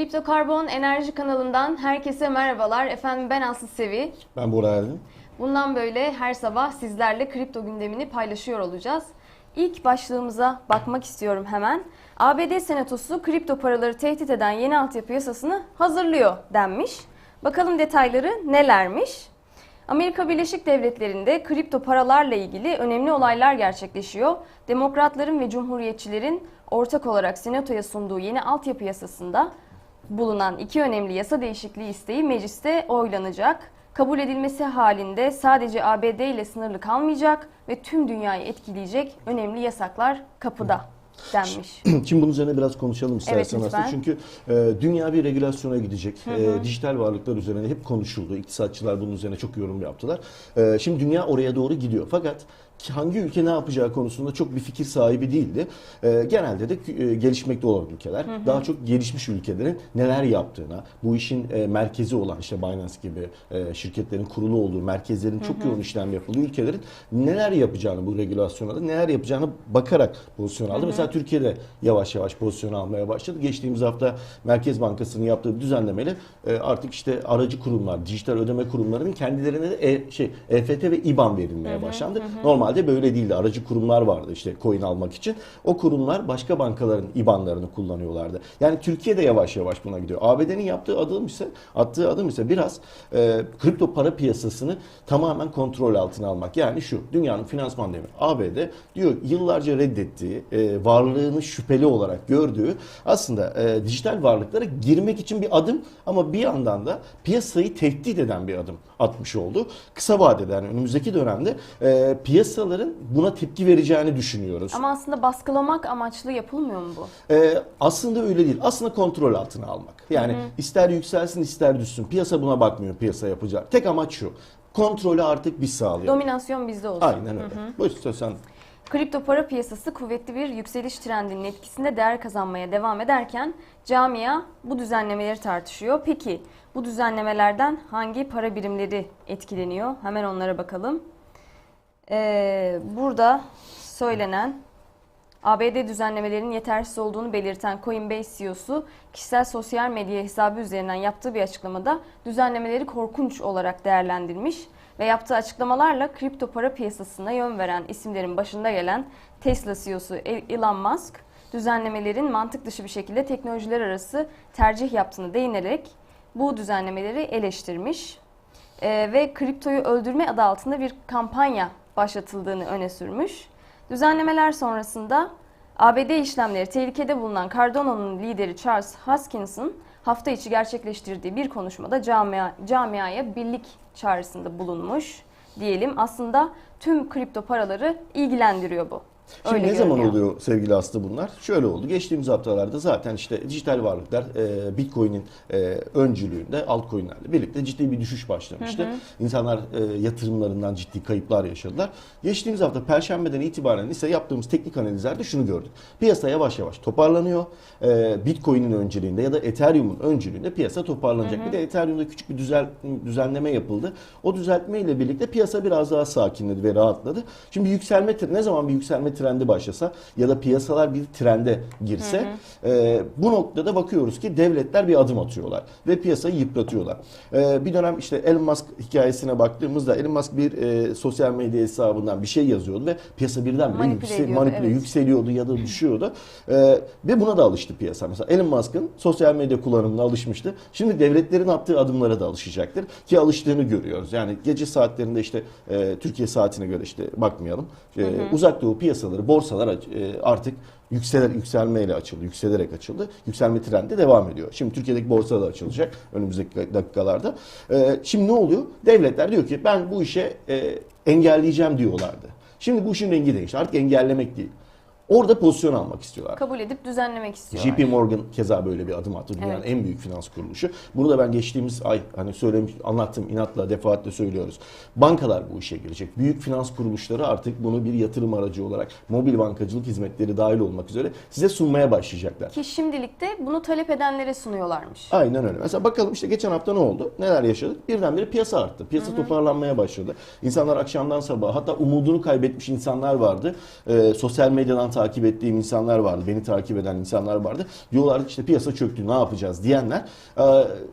Kripto Karbon Enerji kanalından herkese merhabalar. Efendim ben Aslı Sevi. Ben Burak Erdin. Bundan böyle her sabah sizlerle kripto gündemini paylaşıyor olacağız. İlk başlığımıza bakmak istiyorum hemen. ABD Senatosu kripto paraları tehdit eden yeni altyapı yasasını hazırlıyor denmiş. Bakalım detayları nelermiş? Amerika Birleşik Devletleri'nde kripto paralarla ilgili önemli olaylar gerçekleşiyor. Demokratların ve cumhuriyetçilerin ortak olarak Senato'ya sunduğu yeni altyapı yasasında bulunan iki önemli yasa değişikliği isteği mecliste oylanacak. Kabul edilmesi halinde sadece ABD ile sınırlı kalmayacak ve tüm dünyayı etkileyecek önemli yasaklar kapıda denmiş. Şimdi bunun üzerine biraz konuşalım istersen Evet, aslında. Çünkü e, dünya bir regülasyona gidecek. E, dijital varlıklar üzerine hep konuşuldu. İktisatçılar bunun üzerine çok yorum yaptılar. E, şimdi dünya oraya doğru gidiyor. Fakat hangi ülke ne yapacağı konusunda çok bir fikir sahibi değildi. E, genelde de e, gelişmekte olan ülkeler daha çok gelişmiş ülkelerin neler yaptığına, bu işin e, merkezi olan işte Binance gibi e, şirketlerin kurulu olduğu merkezlerin çok yoğun işlem yapıldığı ülkelerin neler yapacağını bu regülasyona da neler yapacağını bakarak pozisyon aldı. Mesela Türkiye'de yavaş yavaş pozisyon almaya başladı. Geçtiğimiz hafta Merkez Bankası'nın yaptığı bir düzenlemeyle e, artık işte aracı kurumlar, dijital ödeme kurumlarının kendilerine de e, şey EFT ve IBAN verilmeye başlandı. Normalde böyle değildi. Aracı kurumlar vardı işte coin almak için. O kurumlar başka bankaların IBAN'larını kullanıyorlardı. Yani Türkiye de yavaş yavaş buna gidiyor. ABD'nin yaptığı adım ise attığı adım ise biraz e, kripto para piyasasını tamamen kontrol altına almak. Yani şu dünyanın finansman devi ABD diyor yıllarca reddettiği, e, varlığını şüpheli olarak gördüğü aslında e, dijital varlıklara girmek için bir adım ama bir yandan da piyasayı tehdit eden bir adım atmış oldu. Kısa vadede yani önümüzdeki dönemde e, piyasaların buna tepki vereceğini düşünüyoruz. Ama aslında baskılamak amaçlı yapılmıyor mu bu? Ee, aslında öyle değil. Aslında kontrol altına almak. Yani ister yükselsin ister düşsün. Piyasa buna bakmıyor piyasa yapacak. Tek amaç şu. Kontrolü artık biz sağlayalım. Dominasyon bizde olsun. Aynen öyle. Buyur söz sen. Kripto para piyasası kuvvetli bir yükseliş trendinin etkisinde değer kazanmaya devam ederken camia bu düzenlemeleri tartışıyor. Peki bu düzenlemelerden hangi para birimleri etkileniyor? Hemen onlara bakalım. Ee, burada söylenen ABD düzenlemelerinin yetersiz olduğunu belirten Coinbase CEO'su kişisel sosyal medya hesabı üzerinden yaptığı bir açıklamada düzenlemeleri korkunç olarak değerlendirmiş ve yaptığı açıklamalarla kripto para piyasasına yön veren isimlerin başında gelen Tesla CEO'su Elon Musk düzenlemelerin mantık dışı bir şekilde teknolojiler arası tercih yaptığını değinerek bu düzenlemeleri eleştirmiş Ee, ve kriptoyu öldürme adı altında bir kampanya başlatıldığını öne sürmüş. Düzenlemeler sonrasında ABD işlemleri tehlikede bulunan Cardano'nun lideri Charles Hoskinson hafta içi gerçekleştirdiği bir konuşmada camia, camiaya birlik çağrısında bulunmuş diyelim. Aslında tüm kripto paraları ilgilendiriyor bu. Şimdi Öyle ne zaman görünüyor. oluyor sevgili Aslı bunlar? Şöyle oldu. Geçtiğimiz haftalarda zaten işte dijital varlıklar e, Bitcoin'in e, öncülüğünde altcoin'lerle birlikte ciddi bir düşüş başlamıştı. İnsanlar e, yatırımlarından ciddi kayıplar yaşadılar. Geçtiğimiz hafta Perşembeden itibaren ise yaptığımız teknik analizlerde şunu gördük. Piyasa yavaş yavaş toparlanıyor. E, Bitcoin'in öncülüğünde ya da Ethereum'un öncülüğünde piyasa toparlanacak. Bir de Ethereum'da küçük bir düzel, düzenleme yapıldı. O düzeltme ile birlikte piyasa biraz daha sakinledi ve rahatladı. Şimdi yükselme ne zaman bir yükselme trendi başlasa ya da piyasalar bir trende girse e, bu noktada bakıyoruz ki devletler bir adım atıyorlar ve piyasayı yıpratıyorlar. E, bir dönem işte Elon Musk hikayesine baktığımızda Elon Musk bir e, sosyal medya hesabından bir şey yazıyordu ve piyasa birdenbire Manipüle yüksel, manipüle, evet. yükseliyordu ya da düşüyordu. E, ve buna da alıştı piyasa. Mesela Elon Musk'ın sosyal medya kullanımına alışmıştı. Şimdi devletlerin attığı adımlara da alışacaktır ki alıştığını görüyoruz. Yani gece saatlerinde işte e, Türkiye saatine göre işte bakmayalım. E, uzak doğu piyasaları, borsalar e, artık yükseler yükselmeyle açıldı, yükselerek açıldı. Yükselme trendi devam ediyor. Şimdi Türkiye'deki borsa da açılacak önümüzdeki dakikalarda. E, şimdi ne oluyor? Devletler diyor ki ben bu işe e, engelleyeceğim diyorlardı. Şimdi bu işin rengi değişti. Artık engellemek değil. Orada pozisyon almak istiyorlar. Kabul edip düzenlemek istiyorlar. JP Morgan keza böyle bir adım attı. Dünyanın Evet. en büyük finans kuruluşu. Bunu da ben geçtiğimiz ay hani söylemiş, anlattım inatla defaatle söylüyoruz. Bankalar bu işe girecek. Büyük finans kuruluşları artık bunu bir yatırım aracı olarak mobil bankacılık hizmetleri dahil olmak üzere size sunmaya başlayacaklar. Ki şimdilik de bunu talep edenlere sunuyorlarmış. Aynen öyle. Mesela bakalım işte geçen hafta ne oldu? Neler yaşadık? Birdenbire piyasa arttı. Piyasa toparlanmaya başladı. İnsanlar akşamdan sabaha hatta umudunu kaybetmiş insanlar vardı. Ee, sosyal medyadan takip ettiğim insanlar vardı. Beni takip eden insanlar vardı. Diyorlardı işte piyasa çöktü ne yapacağız diyenler. e,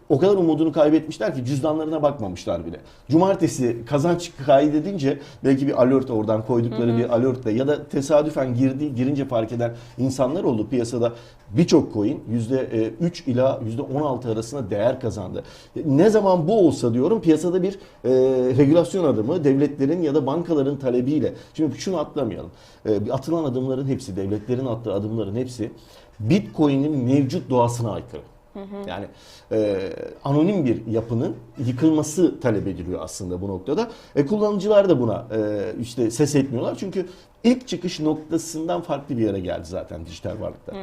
o kadar umudunu kaybetmişler ki cüzdanlarına bakmamışlar bile. Cumartesi kazanç kaydedince belki bir alert oradan koydukları bir alertle ya da tesadüfen girdi girince fark eden insanlar oldu piyasada. Birçok coin %3 ila %16 arasında değer kazandı. Ne zaman bu olsa diyorum piyasada bir e, regülasyon adımı devletlerin ya da bankaların talebiyle. Şimdi şunu atlamayalım. E, atılan adımların hepsi, devletlerin attığı adımların hepsi Bitcoin'in mevcut doğasına aykırı. Yani e, anonim bir yapının yıkılması talep ediliyor aslında bu noktada. E, kullanıcılar da buna e, işte ses etmiyorlar çünkü ilk çıkış noktasından farklı bir yere geldi zaten dijital varlıklar.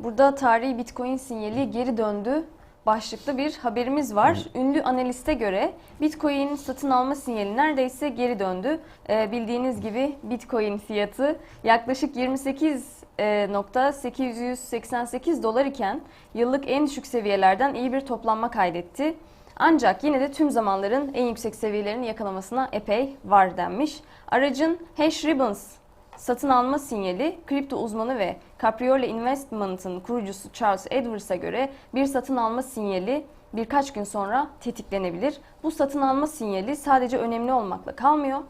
Burada tarihi Bitcoin sinyali geri döndü başlıklı bir haberimiz var. Ünlü analiste göre Bitcoin satın alma sinyali neredeyse geri döndü. Ee, bildiğiniz gibi Bitcoin fiyatı yaklaşık 28.888 dolar iken yıllık en düşük seviyelerden iyi bir toplanma kaydetti. Ancak yine de tüm zamanların en yüksek seviyelerini yakalamasına epey var denmiş. Aracın Hash Ribbons Satın alma sinyali, kripto uzmanı ve Capriole Investment'ın kurucusu Charles Edwards'a göre bir satın alma sinyali birkaç gün sonra tetiklenebilir. Bu satın alma sinyali sadece önemli olmakla kalmıyor.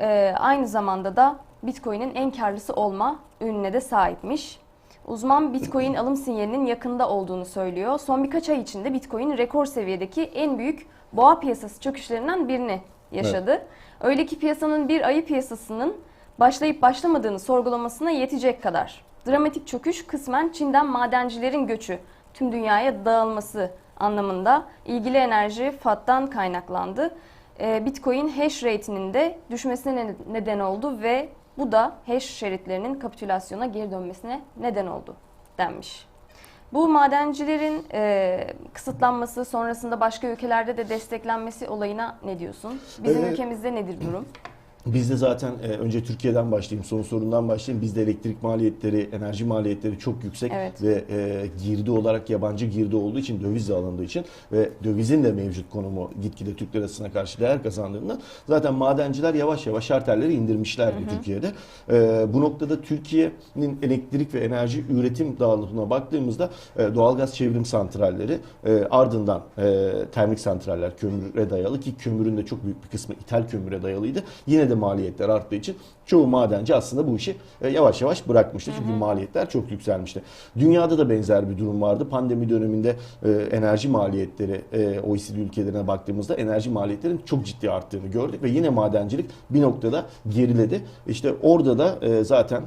Ee, aynı zamanda da Bitcoin'in en karlısı olma ününe de sahipmiş. Uzman Bitcoin alım sinyalinin yakında olduğunu söylüyor. Son birkaç ay içinde Bitcoin rekor seviyedeki en büyük boğa piyasası çöküşlerinden birini yaşadı. Öyle ki piyasanın bir ayı piyasasının başlayıp başlamadığını sorgulamasına yetecek kadar. Dramatik çöküş kısmen Çin'den madencilerin göçü, tüm dünyaya dağılması anlamında ilgili enerji FAT'tan kaynaklandı. Ee, Bitcoin hash rate'inin de düşmesine ne- neden oldu ve bu da hash şeritlerinin kapitülasyona geri dönmesine neden oldu denmiş. Bu madencilerin e, kısıtlanması sonrasında başka ülkelerde de desteklenmesi olayına ne diyorsun? Bizim Ee, ülkemizde nedir durum? Bizde zaten e, önce Türkiye'den başlayayım, son sorundan başlayayım. Bizde elektrik maliyetleri, enerji maliyetleri çok yüksek Evet. ve e, girdi olarak yabancı girdi olduğu için, döviz de alındığı için ve dövizin de mevcut konumu gitgide Türk lirasına karşı değer kazandığından zaten madenciler yavaş yavaş şartelleri indirmişlerdi Türkiye'de. E, bu noktada Türkiye'nin elektrik ve enerji üretim dağılımına baktığımızda e, doğalgaz çevrim santralleri e, ardından e, termik santraller kömüre dayalı ki kömürün de çok büyük bir kısmı ithal kömüre dayalıydı. Yine de մալի է, դեռ արտիչի çoğu madenci aslında bu işi e, yavaş yavaş bırakmıştı. Çünkü maliyetler çok yükselmişti. Dünyada da benzer bir durum vardı. Pandemi döneminde e, enerji maliyetleri e, OECD ülkelerine baktığımızda enerji maliyetlerinin çok ciddi arttığını gördük ve yine madencilik bir noktada geriledi. İşte orada da zaten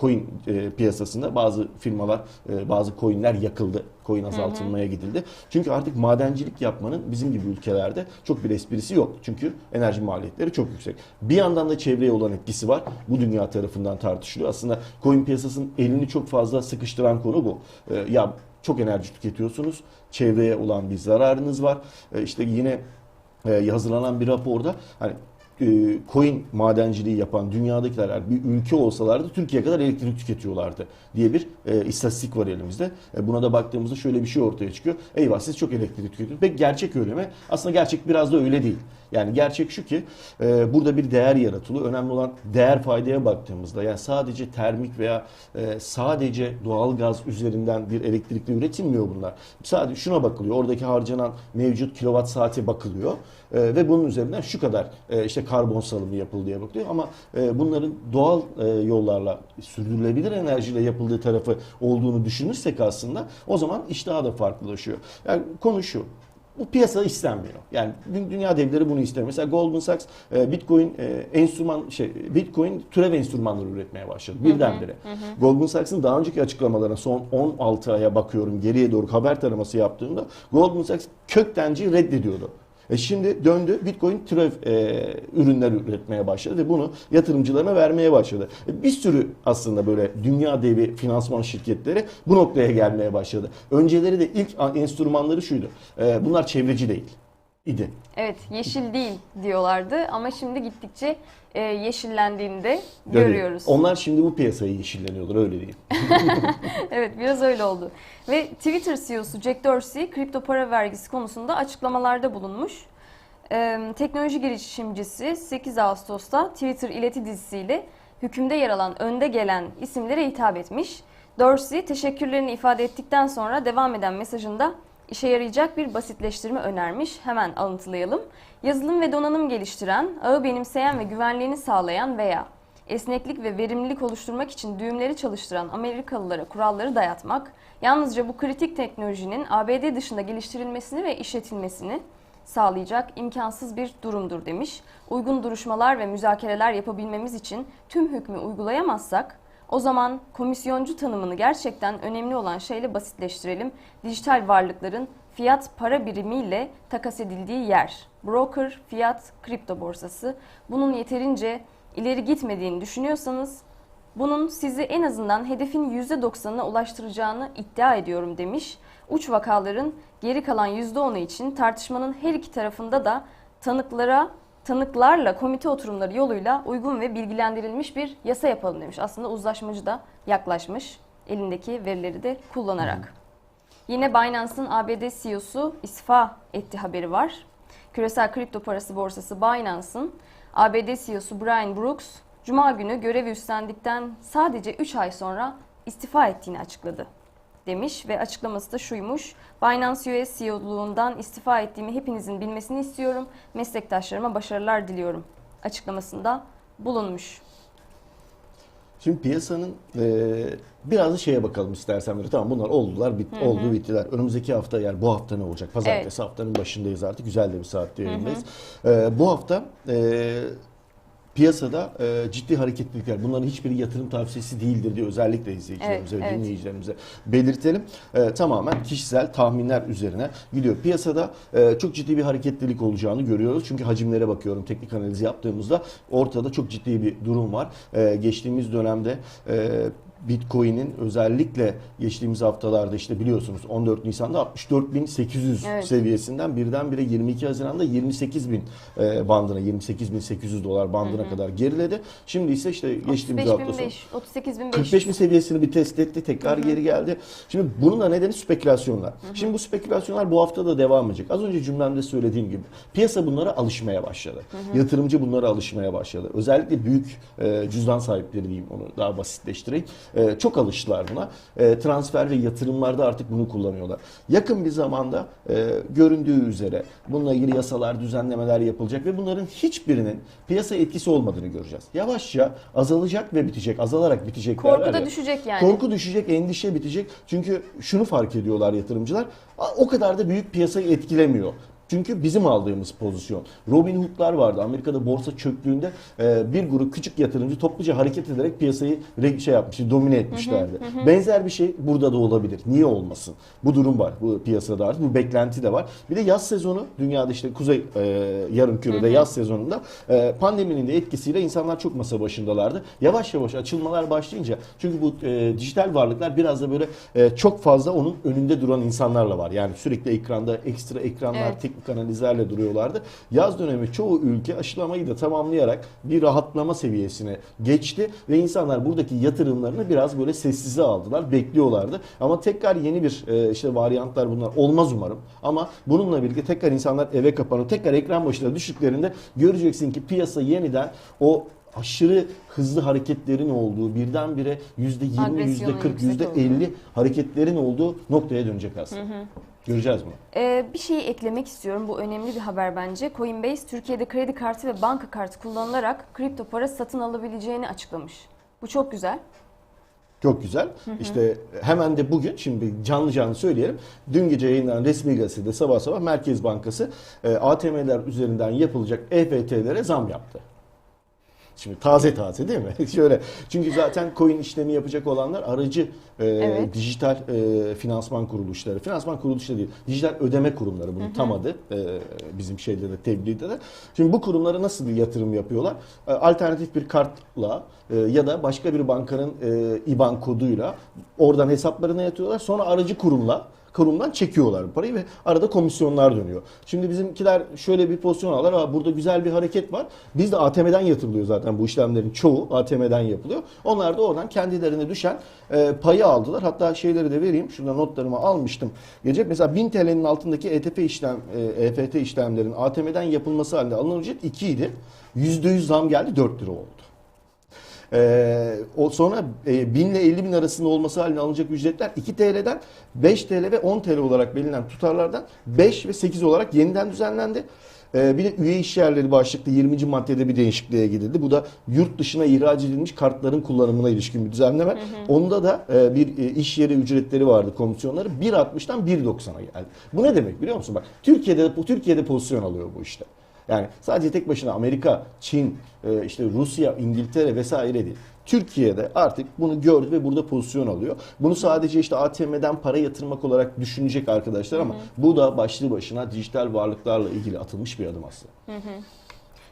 coin piyasasında bazı firmalar, bazı coinler yakıldı. Coin azaltılmaya gidildi. Çünkü artık madencilik yapmanın bizim gibi ülkelerde çok bir esprisi yok. Çünkü enerji maliyetleri çok yüksek. Bir yandan da çevreye olan etkisi var. Bu dünya tarafından tartışılıyor. Aslında coin piyasasının elini çok fazla sıkıştıran konu bu. E, ya çok enerji tüketiyorsunuz. Çevreye olan bir zararınız var. E, işte yine e, hazırlanan bir raporda hani e, coin madenciliği yapan dünyadakiler bir ülke olsalardı Türkiye kadar elektrik tüketiyorlardı diye bir e, istatistik var elimizde. E, buna da baktığımızda şöyle bir şey ortaya çıkıyor. Eyvah siz çok elektrik tüketiyorsunuz. Peki gerçek öyle mi? Aslında gerçek biraz da öyle değil. Yani gerçek şu ki e, burada bir değer yaratılıyor. Önemli olan değer faydaya baktığımızda yani sadece termik veya e, sadece doğal gaz üzerinden bir elektrikli üretilmiyor bunlar. Sadece şuna bakılıyor. Oradaki harcanan mevcut kilowatt saate bakılıyor. E, ve bunun üzerinden şu kadar e, işte karbon salımı yapıldı diye bakılıyor. Ama e, bunların doğal e, yollarla sürdürülebilir enerjiyle yapıldığı tarafı olduğunu düşünürsek aslında o zaman iş daha da farklılaşıyor. Yani konu şu. Bu piyasa istenmiyor. Yani dü- dünya devleri bunu istemiyor. Mesela Goldman Sachs e, Bitcoin e, enstrüman şey Bitcoin türev enstrümanları üretmeye başladı birdenbire. Goldman Sachs'ın daha önceki açıklamalarına son 16 aya bakıyorum geriye doğru haber taraması yaptığımda Goldman Sachs köktenci reddediyordu. E şimdi döndü Bitcoin türev e, ürünler üretmeye başladı ve bunu yatırımcılarına vermeye başladı. E, bir sürü aslında böyle dünya devi finansman şirketleri bu noktaya gelmeye başladı. Önceleri de ilk enstrümanları şuydu. E, bunlar çevreci değil idi. Evet, yeşil değil diyorlardı ama şimdi gittikçe e, yeşillendiğini de görüyoruz. Onlar şimdi bu piyasayı yeşilleniyorlar öyle değil. Evet, biraz öyle oldu. Ve Twitter CEO'su Jack Dorsey kripto para vergisi konusunda açıklamalarda bulunmuş. Ee, teknoloji girişimcisi 8 Ağustos'ta Twitter ileti dizisiyle hükümde yer alan önde gelen isimlere hitap etmiş. Dorsey teşekkürlerini ifade ettikten sonra devam eden mesajında işe yarayacak bir basitleştirme önermiş. Hemen alıntılayalım. Yazılım ve donanım geliştiren, ağı benimseyen ve güvenliğini sağlayan veya esneklik ve verimlilik oluşturmak için düğümleri çalıştıran Amerikalılara kuralları dayatmak, yalnızca bu kritik teknolojinin ABD dışında geliştirilmesini ve işletilmesini sağlayacak imkansız bir durumdur demiş. Uygun duruşmalar ve müzakereler yapabilmemiz için tüm hükmü uygulayamazsak o zaman komisyoncu tanımını gerçekten önemli olan şeyle basitleştirelim. Dijital varlıkların fiyat para birimiyle takas edildiği yer. Broker, fiyat, kripto borsası. Bunun yeterince ileri gitmediğini düşünüyorsanız bunun sizi en azından hedefin %90'ına ulaştıracağını iddia ediyorum demiş. Uç vakaların geri kalan %10'u için tartışmanın her iki tarafında da tanıklara tanıklarla komite oturumları yoluyla uygun ve bilgilendirilmiş bir yasa yapalım demiş. Aslında uzlaşmacı da yaklaşmış elindeki verileri de kullanarak. Yine Binance'ın ABD CEO'su istifa etti haberi var. Küresel kripto parası borsası Binance'ın ABD CEO'su Brian Brooks Cuma günü görevi üstlendikten sadece 3 ay sonra istifa ettiğini açıkladı demiş ve açıklaması da şuymuş. Binance US CEO'luğundan istifa ettiğimi hepinizin bilmesini istiyorum. Meslektaşlarıma başarılar diliyorum açıklamasında bulunmuş. Şimdi piyasanın e, biraz da şeye bakalım istersen böyle. Tamam bunlar oldular, bit, oldu bittiler. Önümüzdeki hafta yani bu hafta ne olacak? Pazartesi haftanın başındayız artık. Güzel de bir saatte yayındayız. E, bu hafta e, piyasada e, ciddi hareketlilikler. Bunların hiçbiri yatırım tavsiyesi değildir diye özellikle izleyicilerimize Evet, ve evet. dinleyicilerimize belirtelim. E, tamamen kişisel tahminler üzerine gidiyor. Piyasada e, çok ciddi bir hareketlilik olacağını görüyoruz. Çünkü hacimlere bakıyorum teknik analiz yaptığımızda ortada çok ciddi bir durum var. E, geçtiğimiz dönemde e, Bitcoin'in özellikle geçtiğimiz haftalarda işte biliyorsunuz 14 Nisan'da 64.800 Evet. seviyesinden birdenbire 22 Haziran'da 28.000 e, bandına 28.800 dolar bandına kadar geriledi. Şimdi ise işte geçtiğimiz hafta sonu 35.500, 35.500. 45 bin seviyesini bir test etti. Tekrar geri geldi. Şimdi bunun da nedeni spekülasyonlar. Şimdi bu spekülasyonlar bu hafta da devam edecek. Az önce cümlemde söylediğim gibi piyasa bunlara alışmaya başladı. Yatırımcı bunlara alışmaya başladı. Özellikle büyük e, cüzdan sahipleri diyeyim onu daha basitleştireyim. E, çok alıştılar buna. E, transfer ve yatırımlarda artık bunu kullanıyorlar. Yakın bir zamanda e, göründüğü üzere bununla ilgili yasalar, düzenlemeler yapılacak ve bunların hiçbirinin piyasa etkisi olmadığını göreceğiz. Yavaşça azalacak ve bitecek. Azalarak bitecek Korku da ya. düşecek yani. Korku düşecek, endişe bitecek. Çünkü şunu fark ediyorlar yatırımcılar. "Aa, O kadar da büyük piyasayı etkilemiyor. Çünkü bizim aldığımız pozisyon. Robin Hood'lar vardı. Amerika'da borsa çöktüğünde e, bir grup küçük yatırımcı topluca hareket ederek piyasayı şey yapmıştı, domine etmişlerdi. Benzer bir şey burada da olabilir. Niye olmasın? Bu durum var bu piyasada artık. Bu beklenti de var. Bir de yaz sezonu dünyada işte kuzey e, yarım kürede yaz sezonunda e, pandeminin de etkisiyle insanlar çok masa başındalardı. Yavaş yavaş açılmalar başlayınca çünkü bu e, dijital varlıklar biraz da böyle e, çok fazla onun önünde duran insanlarla var. Yani sürekli ekranda ekstra ekranlar, Evet. Teknik analizlerle duruyorlardı. Yaz dönemi çoğu ülke aşılamayı da tamamlayarak bir rahatlama seviyesine geçti ve insanlar buradaki yatırımlarını biraz böyle sessize aldılar, bekliyorlardı. Ama tekrar yeni bir e, işte varyantlar bunlar olmaz umarım. Ama bununla birlikte tekrar insanlar eve kapanıp tekrar ekran başına düştüklerinde göreceksin ki piyasa yeniden o aşırı hızlı hareketlerin olduğu birdenbire %20, Agresyonun %40, yüksek %50 hareketlerin olduğu noktaya dönecek aslında. Göreceğiz bunu. Ee, bir şeyi eklemek istiyorum. Bu önemli bir haber bence. Coinbase Türkiye'de kredi kartı ve banka kartı kullanılarak kripto para satın alabileceğini açıklamış. Bu çok güzel. Çok güzel. İşte hemen de bugün şimdi canlı canlı söyleyelim. Dün gece yayınlanan resmi gazetede sabah sabah Merkez Bankası e, ATM'ler üzerinden yapılacak EFT'lere zam yaptı. Şimdi taze taze değil mi? Şöyle çünkü zaten coin işlemi yapacak olanlar aracı e, Evet. dijital e, finansman kuruluşları. Finansman kuruluşları değil, dijital ödeme kurumları bunun tam adı e, bizim şeyde de tebliğde de. Şimdi bu kurumlara nasıl bir yatırım yapıyorlar? E, alternatif bir kartla e, ya da başka bir bankanın e, IBAN koduyla oradan hesaplarına yatıyorlar. Sonra aracı kurumla kurumdan çekiyorlar parayı ve arada komisyonlar dönüyor. Şimdi bizimkiler şöyle bir pozisyon alırlar. Burada güzel bir hareket var. Biz de ATM'den yatırılıyor zaten bu işlemlerin çoğu ATM'den yapılıyor. Onlar da oradan kendilerine düşen e, payı aldılar. Hatta şeyleri de vereyim. Şurada notlarımı almıştım. Gece mesela 1000 TL'nin altındaki ETF işlem e, EFT işlemlerin ATM'den yapılması halinde alınan ücret 2 idi. %100 zam geldi 4 lira oldu. Ee, o sonra e, 1000 ile 50 bin arasında olması halinde alınacak ücretler 2 TL'den 5 TL ve 10 TL olarak belirlenen tutarlardan 5 ve 8 olarak yeniden düzenlendi. Ee, bir de üye iş yerleri başlıklı 20. maddede bir değişikliğe gidildi. Bu da yurt dışına ihraç edilmiş kartların kullanımına ilişkin bir düzenleme. Onda da e, bir e, iş yeri ücretleri vardı komisyonları 1.60'dan 1.90'a geldi. Bu ne demek biliyor musun? Bak Türkiye'de bu Türkiye'de pozisyon alıyor bu işte. Yani sadece tek başına Amerika, Çin, e, işte Rusya, İngiltere vesaire değil. Türkiye'de artık bunu gördü ve burada pozisyon alıyor. Bunu sadece işte ATM'den para yatırmak olarak düşünecek arkadaşlar ama bu da başlı başına dijital varlıklarla ilgili atılmış bir adım aslında.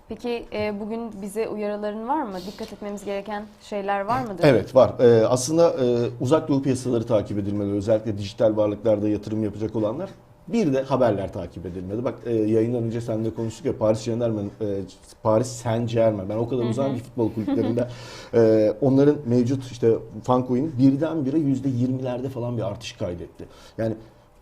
Peki e, bugün bize uyarıların var mı? Dikkat etmemiz gereken şeyler var mıdır? Evet var. Ee, aslında e, uzak doğu piyasaları takip edilmeli. Özellikle dijital varlıklarda yatırım yapacak olanlar. Bir de haberler takip edilmeli. Bak e, yayından önce seninle konuştuk ya Paris Saint-Germain, e, Paris Saint-Germain. Ben o kadar uzak bir futbol kulüplerinde e, onların mevcut işte Fancoin birdenbire %20'lerde falan bir artış kaydetti. Yani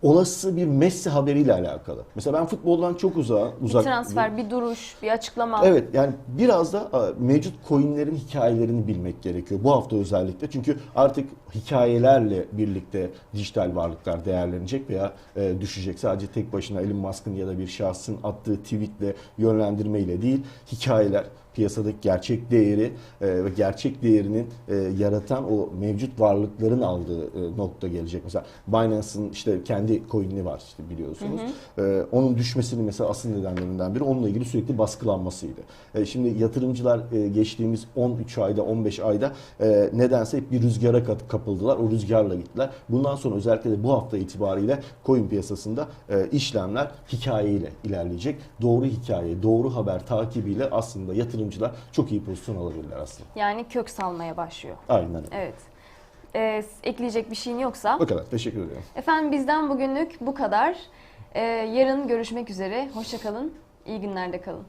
olası bir Messi haberiyle alakalı. Mesela ben futboldan çok uzak, Bir transfer, bir duruş, bir açıklama. Evet yani biraz da mevcut coinlerin hikayelerini bilmek gerekiyor. Bu hafta özellikle. Çünkü artık hikayelerle birlikte dijital varlıklar değerlenecek veya e, düşecek. Sadece tek başına Elon Musk'ın ya da bir şahsın attığı tweetle yönlendirmeyle değil. Hikayeler piyasadaki gerçek değeri e, ve gerçek değerinin e, yaratan o mevcut varlıkların aldığı e, nokta gelecek. Mesela Binance'ın işte kendi coin'i var işte biliyorsunuz. E, onun düşmesinin mesela asıl nedenlerinden biri onunla ilgili sürekli baskılanmasıydı. E, şimdi yatırımcılar e, geçtiğimiz 13 ayda 15 ayda e, nedense hep bir rüzgara kapıldılar. O rüzgarla gittiler. Bundan sonra özellikle de bu hafta itibariyle coin piyasasında e, işlemler hikayeyle ilerleyecek. Doğru hikaye, doğru haber takibiyle aslında yatırımcılar çok iyi pozisyon alabilirler aslında. Yani kök salmaya başlıyor. Aynen öyle. Evet. E, ekleyecek bir şeyin yoksa. O kadar. Teşekkür ederim. Efendim bizden bugünlük bu kadar. E, yarın görüşmek üzere. Hoşçakalın. İyi günlerde kalın.